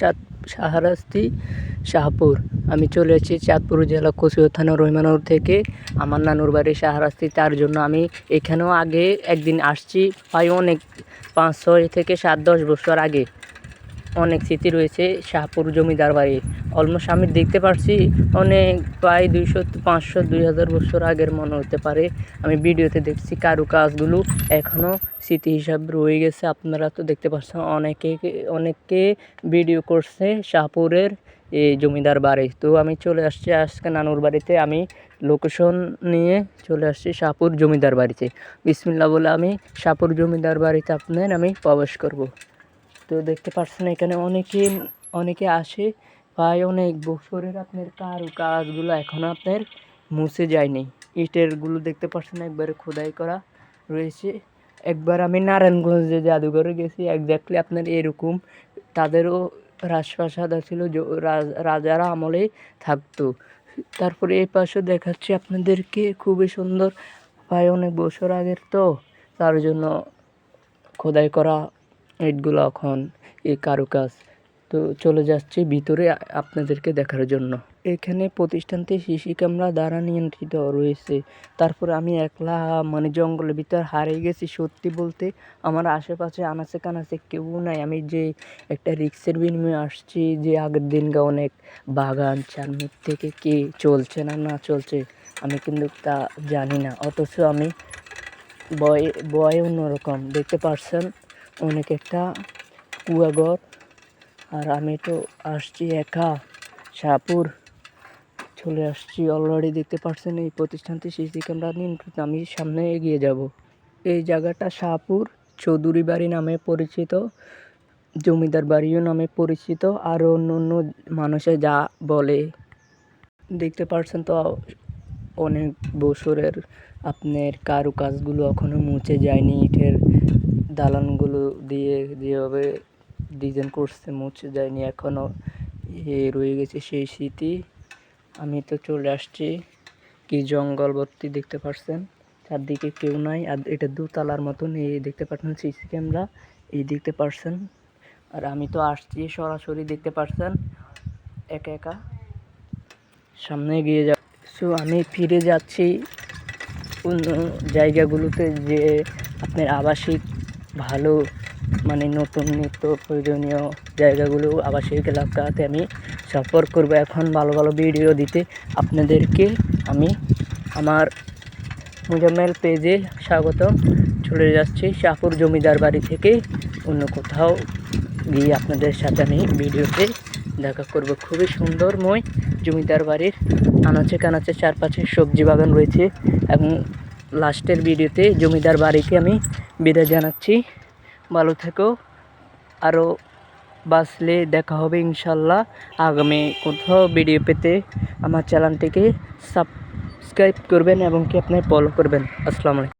চাঁদ শাহরাস্তি শাহপুর। আমি চলে এসেছি চাঁদপুর জেলা কচুয়া থানা রহিমানোর থেকে। আমার নানুর বাড়ি শাহরাস্তি তার জন্য আমি এখানেও আগে একদিন আসছি, প্রায় অনেক পাঁচ ছয় থেকে সাত দশ বছর আগে। অনেক স্মৃতি রয়েছে শাহপুর জমিদার বাড়ি। অলমোস্ট আমি দেখতে পারছি অনেক, প্রায় দুইশো, পাঁচশো, দুই হাজার বছর আগের মনে হতে পারে। আমি ভিডিওতে দেখছি কারুকাজগুলো এখনও স্মৃতি হিসাবে রয়ে গেছে। আপনারা তো দেখতে পাচ্ছেন অনেকে অনেকে ভিডিও করছে শাহপুরের এই জমিদার বাড়ি। তো আমি চলে আসছি আজকে নানুর বাড়িতে। আমি লোকেশন নিয়ে চলে আসছি শাহপুর জমিদার বাড়িতে। বিসমিল্লা বলে আমি শাহপুর জমিদার বাড়িতে আপনার আমি প্রবেশ করব। তো দেখতে পাচ্ছেন এখানে অনেকে অনেকে আসে। প্রায় অনেক বছরের আপনার কারু কাজগুলো এখনও আপনার মুছে যায়নি। ইটেরগুলো দেখতে পাচ্ছেন একবারে খোদাই করা রয়েছে। একবার আমি নারায়ণগঞ্জে জাদুঘরে গেছি একজাক্টলি আপনার এরকম। তাদেরও রাজপ্রাসাদ ছিল রাজারা আমলে থাকতো। তারপরে এই পাশে দেখাচ্ছি আপনাদেরকে, খুবই সুন্দর। প্রায় অনেক বছর আগের তো, তার জন্য খোদাই করা ইটগুলো এখন এই কারুকাজ তো চলে যাচ্ছে ভিতরে আপনাদেরকে দেখার জন্য। এখানে প্রতিষ্ঠানটি সিসি ক্যামেরা দ্বারা নিয়ন্ত্রিত রয়েছে। তারপরে আমি একলা মানে জঙ্গলের ভিতর হারিয়ে গেছি সত্যি বলতে। আমার আশেপাশে আনাচে কানাচে কেউ নাই। আমি যে একটা রিক্সের বিনিময়ে আসছি, যে আগের দিনকে অনেক বাগান চারমির থেকে কে চলছে না না চলছে, আমি কিন্তু তা জানি না। অথচ আমি বয় বয় অন্যরকম, দেখতে পারছেন? অনেক একটা কুয়াঘর আর আমি তো আসছি একা, শাহপুর। চলে আসছি অলরেডি দেখতে পাচ্ছেন এই প্রতিষ্ঠানটি সিসি ক্যামেরা নিন আমি সামনে এগিয়ে যাব। এই জায়গাটা শাহপুর চৌধুরী বাড়ি নামে পরিচিত, জমিদার বাড়িও নামে পরিচিত আরও অন্য অন্য মানুষে যা বলে। দেখতে পাচ্ছেন তো, অনেক বছরের আপনার কারুকাজগুলো এখনও মুছে যায়নি, ইটের দালানগুলো দিয়ে, যেভাবে ডিজাইন করছে, মুছে যায়নি এখনও এ রয়ে গেছে সেই স্মৃতি। আমি তো চলে আসছি, কি জঙ্গল ভর্তি দেখতে পাচ্ছেন চারদিকে কেউ নাই, আর এটা দুতলার মতন, এই দেখতে পাচ্ছেন সিসি ক্যামেরা, এই দেখতে পাচ্ছেন আর আমি তো আসছি, সরাসরি দেখতে পাচ্ছেন একা একা। সামনে গিয়ে যা সো আমি ফিরে যাচ্ছি অন্য জায়গাগুলোতে, যে আপনার আবাসিক ভালো মানে নতুন নিত্য প্রয়োজনীয় জায়গাগুলো, আবাসিক এলাকাতে আমি সফর করব এখন, ভালো ভালো ভিডিও দিতে আপনাদেরকে আমি আমার মুজাম্মেল পেজে স্বাগত চলে যাচ্ছি শাহপুর জমিদার বাড়ি থেকে, অন্য কোথাও গিয়ে আপনাদের সাথে আমি ভিডিওতে দেখা করব। খুবই সুন্দরময় জমিদার বাড়ির আনাচে কানাচে চারপাশে সবজি বাগান রয়েছে এবং লাস্টের ভিডিওতে জমিদার বাড়িকে আমি বিদায় জানাচ্ছি। ভালো থেকো। আরও বাসলে দেখা হবে ইনশাল্লাহ। আগামী কোথাও ভিডিও পেতে আমার চ্যানেলটিকে সাবস্ক্রাইব করবেন এবং কি আপনি ফলো করবেন। আসসালামু আলাইকুম।